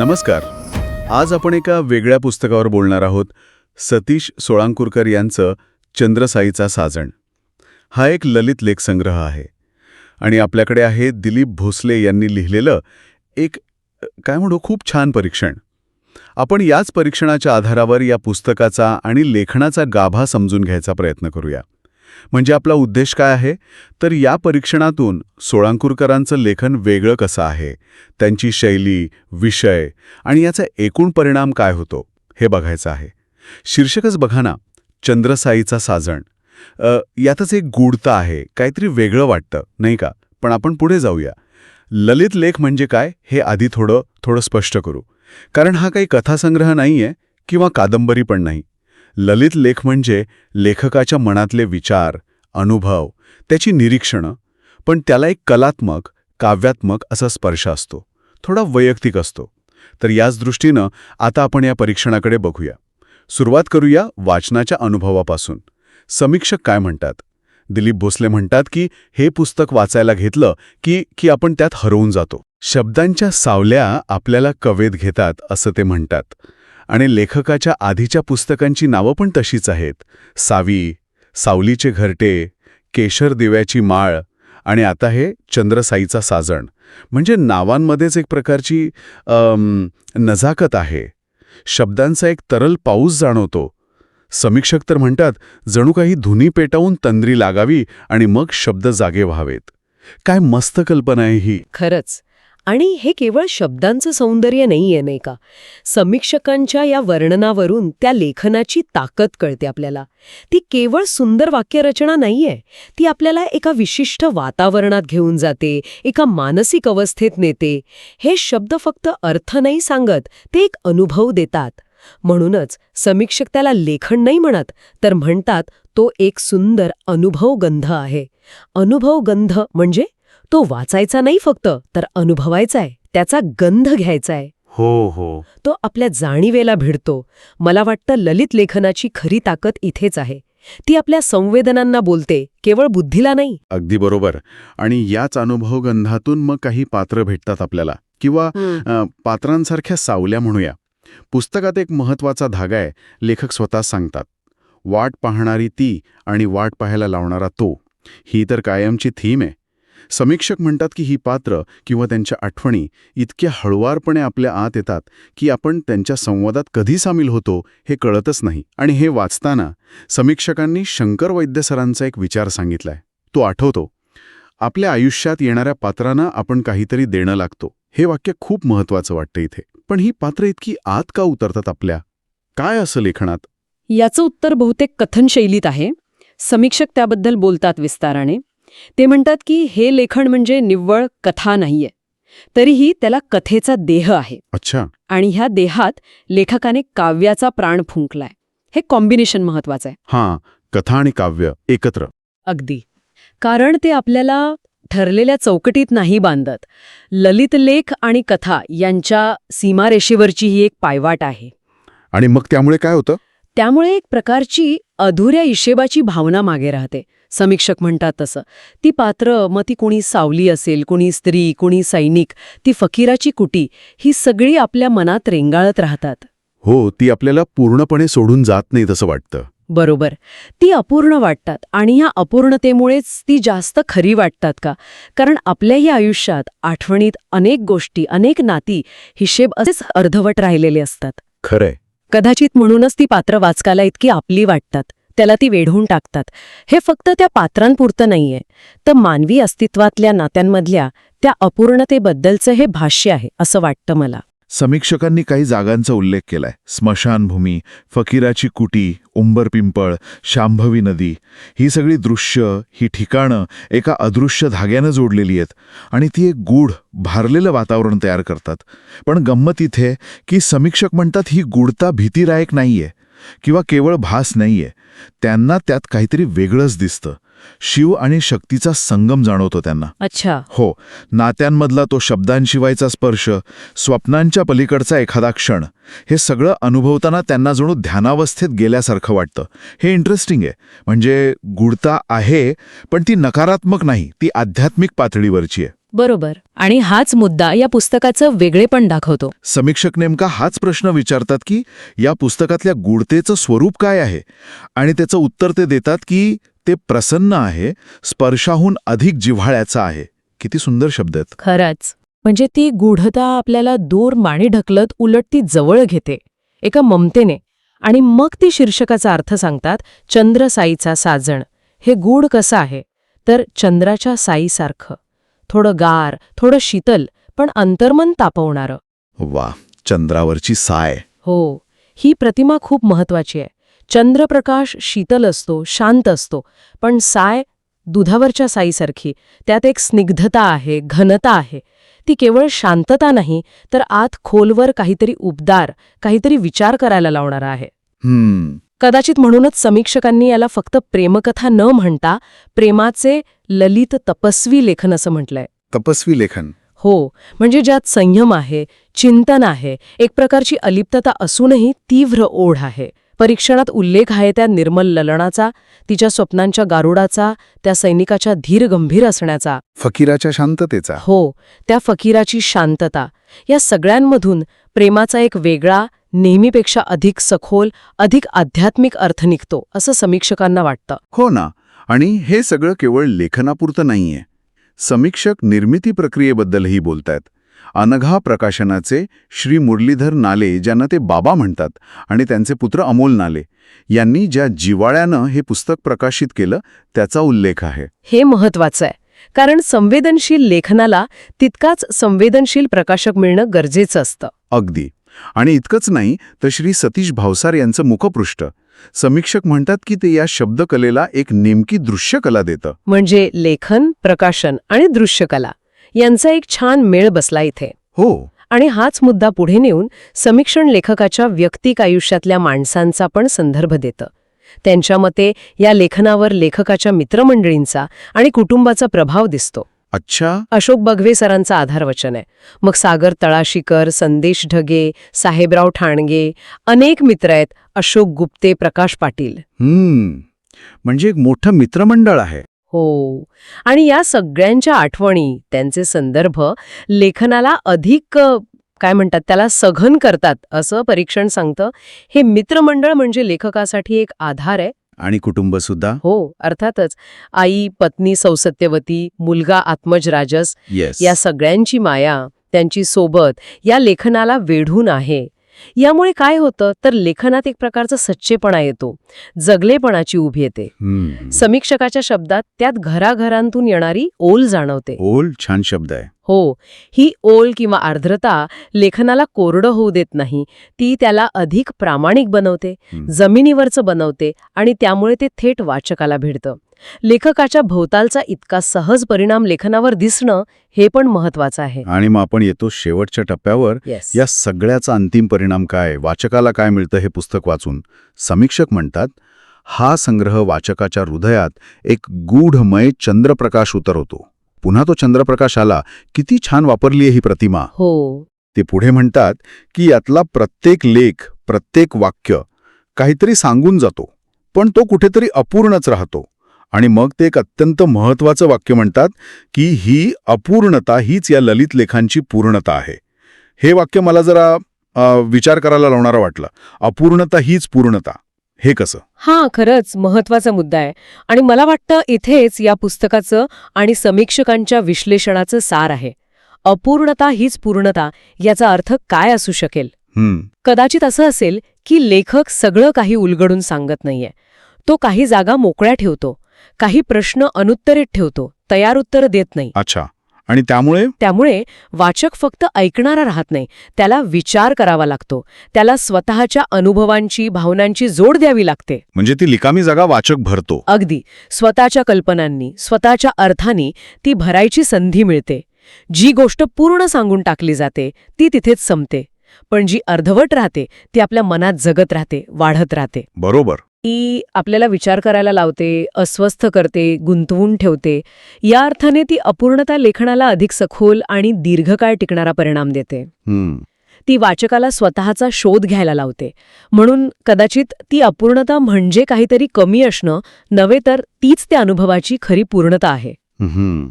नमस्कार. आज आपण एका वेगळ्या पुस्तकावर बोलणार आहोत. सतीश सोळांकुरकर यांचं चंद्रसाईचा साजण. हा एक ललित लेखसंग्रह आहे. आणि आपल्याकडे आहे दिलीप भोसले यांनी लिहिलेलं एक काय म्हणू खूप छान परीक्षण. आपण याच परीक्षणाच्या आधारावर या पुस्तकाचा आणि लेखनाचा गाभा समजून घ्यायचा प्रयत्न करूया. म्हणजे आपला उद्देश काय आहे? तर या परीक्षणातून सोळांकुरकरांचं लेखन वेगळं कसं आहे? त्यांची शैली विषय आणि याचा एकूण परिणाम काय होतो? हे बघायचं आहे. शीर्षकच बघा ना चंद्रसाईचा साजण. यातच एक गूढता आहे काहीतरी वेगळं वाटतं नाही का? पण आपण पुढे जाऊया. ललित लेख म्हणजे काय? हे आधी थोडं थोडं स्पष्ट करू. कारण हा काही कथासंग्रह नाहीये किंवा कादंबरी पण नाही. ललित लेख म्हणजे लेखकाच्या मनातले विचार अनुभव त्याची निरीक्षणं. पण त्याला एक कलात्मक काव्यात्मक असा स्पर्श असतो. थोडा वैयक्तिक असतो. तर याच दृष्टीनं आता आपण या परीक्षणाकडे बघूया. सुरुवात करूया वाचनाच्या अनुभवापासून. समीक्षक काय म्हणतात? दिलीप भोसले म्हणतात की हे पुस्तक वाचायला घेतलं की की आपण त्यात हरवून जातो. शब्दांच्या सावल्या आपल्याला कवेत घेतात असं ते म्हणतात. आणि लेखकाच्या आधीच्या पुस्तकांची नावं पण तशीच आहेत. सावी सावलीचे घरटे केशर दिव्याची माळ आणि आता हे चंद्रसाईचा साजण. म्हणजे नावांमध्येच एक प्रकारची नजाकत आहे. शब्दांचा एक तरल पाऊस जाणवतो. समीक्षक तर म्हणतात जणू काही धुनी पेटावून तंद्री लागावी आणि मग शब्द जागे व्हावेत. काय मस्त कल्पना आहे ही. खरंच. आणि हे केवळ शब्दांचं सौंदर्य नाहीये नाही का? समीक्षकांच्या या वर्णनावरून त्या लेखनाची ताकद कळते आपल्याला. ती केवळ सुंदर वाक्यरचना नाहीये ती आपल्याला एका विशिष्ट वातावरणात घेऊन जाते एका मानसिक अवस्थेत नेते. हे शब्द फक्त अर्थ नाही सांगत ते एक अनुभव देतात. म्हणूनच समीक्षक त्याला लेखन नाही म्हणत तर म्हणतात तो एक सुंदर अनुभव गंध आहे. अनुभव गंध म्हणजे तो वाचायचा नाही फक्त तर अनुभवायचा आहे त्याचा गंध घ्यायचा आहे हो हो. तो आपल्या जाणीवेला भिडतो. मला वाटतं ललित लेखनाची खरी ताकद इथेच आहे. ती आपल्या संवेदनांना बोलते केवळ बुद्धीला नाही. अगदी बरोबर. आणि याच अनुभवगंधातून मग काही पात्र भेटतात आपल्याला. किंवा अ, पात्रांसारख्या सावल्या म्हणूया. पुस्तकात एक महत्त्वाचा धागा आहे लेखक स्वतः सांगतात. वाट पाहणारी ती आणि वाट पाहायला लावणारा तो. ही तर कायमची थीम आहे. समीक्षक म्हणतात की ही पात्र किंवा त्यांच्या आठवणी इतक्या हळुवारपणे आपल्या आत येतात की आपण त्यांच्या संवादात कधी सामील होतो हे कळतच नाही. आणि हे वाचताना समीक्षकांनी शंकर वैद्य सरांचा एक विचार सांगितलाय. तो आठवतो आपल्या आयुष्यात येणाऱ्या पात्रांना आपण काहीतरी देणं लागतो. हे वाक्य खूप महत्वाचं वाटतं इथे. पण ही पात्र इतकी आत का उतरतात आपल्या? काय असं लेखनात? याचं उत्तर बहुतेक कथन शैलीत आहे. समीक्षक त्याबद्दल बोलतात विस्ताराने. ते म्हणतात की हे लेखन म्हणजे निव्वळ कथा नाहीये. तरीही त्याला कथेचा देह आहे. अच्छा. आणि ह्या देहात लेखकाने काव्याचा प्राण फुंकलाय. हे कॉम्बिनेशन महत्वाचं आहे. हां कथा आणि काव्य एकत्र. अगदी. कारण ते आपल्याला ठरलेल्या चौकटीत नाही बांधत. ललित लेख आणि कथा यांच्या सीमारेषेवरची ही एक पायवाट आहे. आणि मग त्यामुळे काय होतं? त्यामुळे एक प्रकारची अधुऱ्या इशेबाची भावना मागे राहते. समीक्षक म्हणतात तसं. ती पात्र मग ती कोणी सावली असेल कोणी स्त्री कोणी सैनिक ती फकीराची कुटी ही सगळी आपल्या मनात रेंगाळत राहतात. हो ती आपल्याला पूर्णपणे सोडून जात नाही तसं वाटतं. बरोबर. ती अपूर्ण वाटतात आणि या अपूर्णतेमुळेच ती जास्त खरी वाटतात का? कारण आपल्याही आयुष्यात आठवणीत अनेक गोष्टी अनेक नाती हिशेब असेच अर्धवट राहिलेले असतात. खरंय. कदाचित म्हणूनच ती पात्र वाचकाला इतकी आपली वाटतात. त्याला ती वेढून टाकतात. हे फक्त त्या पात्रांपुरतं नाहीये. तर मानवी अस्तित्वातल्या नात्यांमधल्या त्या अपूर्णतेबद्दलचं हे भाष्य आहे असं वाटतं मला. समीक्षकांनी काही जागांचा उल्लेख केलाय. स्मशानभूमी फकीराची कुटी उंबर पिंपळ शांभवी नदी ही सगळी दृश्य ही ठिकाणं एका अदृश्य धाग्यानं जोडलेली आहेत आणि ती एक गूढ भारलेलं वातावरण तयार करतात. पण गंमत इथे की समीक्षक म्हणतात ही गूढता भीतीदायक नाहीये. किंवा केवळ भास नाहीये त्यांना त्यात काहीतरी वेगळंच दिसतं. शिव आणि शक्तीचा संगम जाणवतो त्यांना. अच्छा. हो नात्यांमधला तो शब्दांशिवायचा स्पर्श स्वप्नांच्या पलीकडचा एखादा क्षण हे सगळं अनुभवताना त्यांना जणू ध्यानावस्थेत गेल्यासारखं वाटतं. हे इंटरेस्टिंग आहे. म्हणजे गुढता आहे पण ती नकारात्मक नाही ती आध्यात्मिक पातळीवरची आहे. बरोबर. आणि हाच मुद्दा या पुस्तकाचं वेगळेपण दाखवतो. समीक्षक नेमका हाच प्रश्न विचारतात की या पुस्तकातल्या गुढतेचं स्वरूप काय आहे? आणि त्याचं उत्तर ते देतात की ते प्रसन्न आहे स्पर्शाहून अधिक जिव्हाळ्याचं आहे. किती सुंदर शब्द आहेत. खरंच. म्हणजे ती गूढता आपल्याला दूर माणी ढकलत उलट ती जवळ घेते एका ममतेने. आणि मग ती शीर्षकाचा अर्थ सांगतात चंद्र साईचा साजण. हे गूढ कसं आहे? तर चंद्राच्या साईसारखं. थोडं गार थोडं शीतल पण अंतर्मन तापवणारं. वा चंद्रावरची साय. हो ही प्रतिमा खूप महत्वाची आहे. चंद्रप्रकाश शीतल असतो शांत असतो पण साय दुधावरच्या साईसारखी त्यात एक स्निग्धता आहे घनता आहे. ती केवळ शांतता नाही तर आत खोलवर काहीतरी उबदार काहीतरी विचार करायला लावणारा आहे. हम्म. कदाचित म्हणूनच समीक्षकांनी याला फक्त प्रेमकथा न म्हणता प्रेमाचे ललित तपस्वी लेखन असं म्हटलंय. तपस्वी लेखन. हो म्हणजे ज्यात संयम आहे चिंतन आहे एक प्रकारची अलिप्तता असूनही तीव्र ओढ आहे. परीक्षणात उल्लेख आहे त्या निर्मल ललणाचा तिच्या स्वप्नांच्या गारुडाचा त्या सैनिकाच्या धीर गंभीर असण्याचा. फकीराच्या शांततेचा. हो त्या फकीराची शांतता. या सगळ्यांमधून प्रेमाचा एक वेगळा नेहमीपेक्षा अधिक सखोल अधिक आध्यात्मिक अर्थ निघतो असं समीक्षकांना वाटतं. हो ना. आणि हे सगळं केवळ लेखनापुरतं नाहीये. समीक्षक निर्मिती प्रक्रियेबद्दलही बोलतायत. अनघा प्रकाशनाचे श्री मुरलीधर नाले ज्यांना ते बाबा म्हणतात आणि त्यांचे पुत्र अमोल नाले यांनी ज्या जिवाळ्यानं हे पुस्तक प्रकाशित केलं त्याचा उल्लेख आहे. हे महत्वाचं आहे. कारण संवेदनशील लेखनाला तितकाच संवेदनशील प्रकाशक मिळणं गरजेचं असतं. अगदी. आणि इतकंच नाही तर श्री सतीश भावसार यांचं मुखपृष्ठ. समीक्षक म्हणतात की ते या शब्दकलेला एक नेमकी दृश्यकला देतं. म्हणजे लेखन प्रकाशन आणि दृश्यकला यांचा एक छान मेळ बसला इथे. हो. आणि हाच मुद्दा पुढे नेऊन समीक्षण लेखकाच्या व्यक्तिक आयुष्यातल्या माणसांचा पण संदर्भ देतं. त्यांच्या मते या लेखनावर लेखकाच्या मित्रमंडळींचा आणि कुटुंबाचा प्रभाव दिसतो. अच्छा. अशोक बघवे सरांचं आधारवचन आहे. मग सागर तळाशीकर संदेश ढगे साहेबराव ठाणगे अनेक मित्र आहेत अशोक गुप्ते प्रकाश पाटील. हम्म. म्हणजे एक मोठं मित्रमंडळ आहे. हो. आणि या सगळ्यांच्या आठवणी त्यांचे संदर्भ लेखनाला अधिक अ, काय म्हणतात त्याला सघन करतात असं परीक्षण सांगतं. हे मित्रमंडळ म्हणजे लेखकासाठी एक आधार आहे. आणि कुटुंब सुद्धा हो अर्थातच. आई पत्नी सौसत्यवती मुलगा आत्मज राजस या सगळ्यांची माया त्यांची सोबत या लेखनाला वेढून आहे. यामुळे काय होतं? तर लेखनात एक प्रकारचा सच्चेपणा येतो. जगलेपणाची उभी येते. समीक्षकाच्या शब्दात त्यात घराघरांतून येणारी ओल जाणवते. ओल छान शब्द आहे. हो ही ओल किंवा आर्द्रता लेखनाला कोरडं होऊ देत नाही. ती त्याला अधिक प्रामाणिक बनवते. जमिनीवरचं बनवते आणि त्यामुळे ते थेट वाचकाला भिडतं. लेखकाच्या भोवतालचा इतका सहज परिणाम लेखनावर दिसणं हे पण महत्वाचं आहे. आणि मग आपण येतो शेवटच्या टप्प्यावर. Yes. या सगळ्याचा अंतिम परिणाम काय? वाचकाला काय मिळतं हे पुस्तक वाचून? समीक्षक म्हणतात हा संग्रह वाचकाच्या हृदयात एक गूढमय चंद्रप्रकाश उतरवतो. पुन्हा तो चंद्रप्रकाश आला. किती छान वापरली ही प्रतिमा. हो. ते पुढे म्हणतात की यातला प्रत्येक लेख प्रत्येक वाक्य काहीतरी सांगून जातो पण तो कुठेतरी अपूर्णच राहतो. आणि मग ते एक अत्यंत महत्वाचं वाक्य म्हणतात की ही अपूर्णता हीच या ललित लेखांची पूर्णता आहे. हे वाक्य मला जरा विचार करायला लावणारं वाटलं. अपूर्णता हीच पूर्णता. हे कसं? हा खरंच महत्त्वाचा मुद्दा आहे. आणि मला वाटतं इथेच या पुस्तकाचं आणि समीक्षकांच्या विश्लेषणाचं सार आहे. अपूर्णता हीच पूर्णता याचा अर्थ काय असू शकेल? कदाचित असं असेल की लेखक सगळं काही उलगडून सांगत नाहीये. तो काही जागा मोकळ्या ठेवतो. काही प्रश्न अनुत्तरित ठेवतो तयार उत्तर देत नाही. अच्छा. आणि त्यामुळे? त्यामुळे वाचक फक्त ऐकणारा राहत नाही त्याला विचार करावा लागतो त्याला स्वतःच्या अनुभवांची भावनांची जोड द्यावी लागते. म्हणजे ती लिकामी जागा वाचक भरतो. अगदी. स्वतःच्या कल्पनांनी स्वतःच्या अर्थांनी ती भरायची संधी मिळते. जी गोष्ट पूर्ण सांगून टाकली जाते ती तिथेच संपते. पण जी अर्धवट राहते ती आपल्या मनात जगत राहते वाढत राहते. बरोबर. ती आपल्याला विचार करायला लावते अस्वस्थ करते गुंतवून ठेवते. या अर्थाने ती अपूर्णता लेखनाला अधिक सखोल आणि दीर्घकाळ टिकणारा परिणाम देते. हम्म. ती वाचकाला स्वतःचा शोध घ्यायला लावते. म्हणून कदाचित ती अपूर्णता म्हणजे काहीतरी कमी असणं नव्हे तर तीच त्या अनुभवाची खरी पूर्णता आहे. हम्म.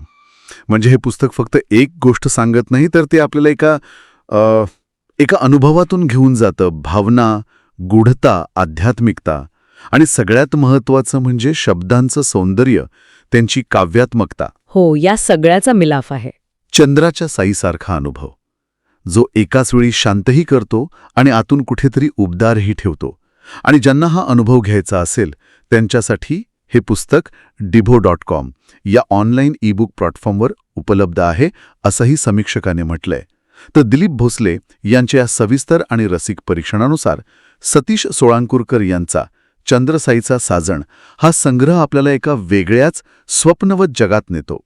म्हणजे हे पुस्तक फक्त एक गोष्ट सांगत नाही तर ते आपल्याला एका एका अनुभवातून घेऊन जातं. भावना गूढता आध्यात्मिकता. आणि सगळ्यात महत्त्वाचं म्हणजे शब्दांचं सौंदर्य त्यांची काव्यात्मकता. हो या सगळ्याचा मिलाफ आहे. चंद्राच्या साईसारखा अनुभव. जो एकाच वेळी शांतही करतो आणि आतून कुठेतरी उबदारही ठेवतो. आणि ज्यांना हा अनुभव घ्यायचा असेल त्यांच्यासाठी हे पुस्तक डिभो डॉट कॉम या ऑनलाईन ईबुक प्लॅटफॉर्मवर उपलब्ध आहे असंही समीक्षकाने म्हटलंय. तर दिलीप भोसले यांच्या या सविस्तर आणि रसिक परीक्षणानुसार सतीश सोळांकुरकर यांचा चंद्रसाईचा साजण हा संग्रह आपल्याला एका वेगळ्याच स्वप्नवत जगात नेतो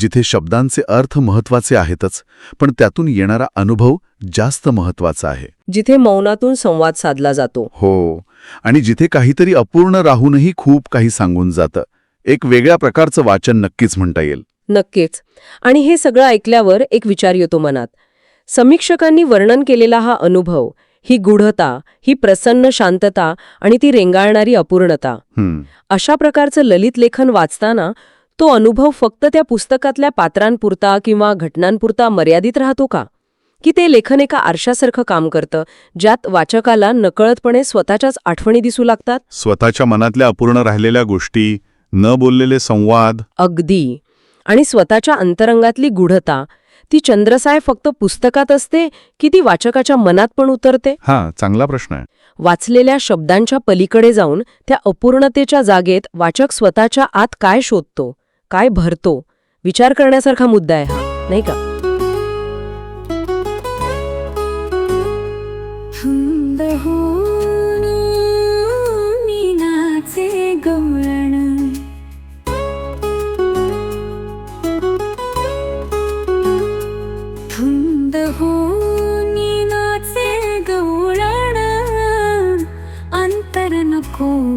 जिथे शब्दांचे अर्थ महत्त्वाचे आहेतच पण त्यातून येणारा अनुभव जास्त महत्त्वाचा आहे. जिथे मौनातून संवाद साधला जातो. हो आणि जिथे काहीतरी अपूर्ण राहूनही खूप काही सांगून जातं एक वेगळ्या प्रकारचं वाचन नक्कीच म्हणता येईल. नक्कीच. आणि हे सगळं ऐकल्यावर एक विचार येतो मनात. समीक्षकांनी वर्णन केलेला हा अनुभव ही गूढता ही प्रसन्न शांतता आणि ती रेंगाळणारी अपूर्णता. अशा प्रकारचं ललित लेखन वाचताना तो अनुभव फक्त त्या पुस्तकातल्या पात्रांपुरता किंवा घटनांपुरता मर्यादित राहतो का? की ते लेखन एका आरशासारखं काम करतं ज्यात वाचकाला नकळतपणे स्वतःच्याच आठवणी दिसू लागतात? स्वतःच्या मनातल्या अपूर्ण राहिलेल्या गोष्टी न बोललेले संवाद. अगदी. आणि स्वतःच्या अंतरंगातली गूढता ती चंद्रसाय फक्त पुस्तकात असते की ती वाचकाच्या मनात पण उतरते? हा चांगला प्रश्न आहे. वाचलेल्या शब्दांच्या पलीकडे जाऊन त्या अपूर्णतेच्या जागेत वाचक स्वतःच्या आत काय शोधतो काय भरतो विचार करण्यासारखा मुद्दा आहे हा नाही का? थंड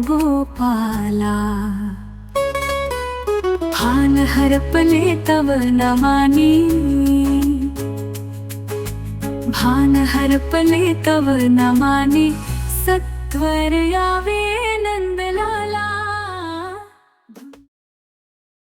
गोपाला। भान हरपले तव नमानी भान हरपले तव नमानी सत्वर यावे